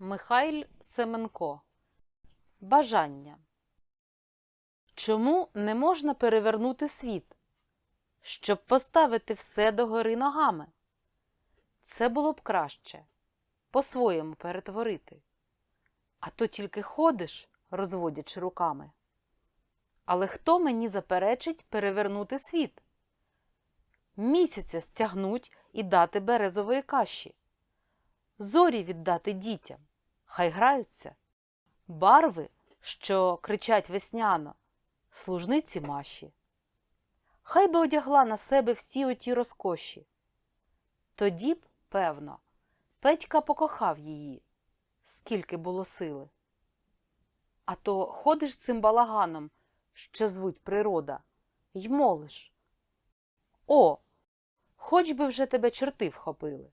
Михайль Семенко Бажання Чому не можна перевернути світ? Щоб поставити все догори ногами. Це було б краще по-своєму перетворити. А то тільки ходиш, розводячи руками. Але хто мені заперечить перевернути світ? Місяця стягнуть і дати березової каші. Зорі віддати дітям, хай граються. Барви, що кричать весняно, служниці маші. Хай би одягла на себе всі оті розкоші. Тоді б, певно, Петька покохав її, скільки було сили. А то ходиш цим балаганом, що звуть природа, й молиш. О, хоч би вже тебе чорти вхопили.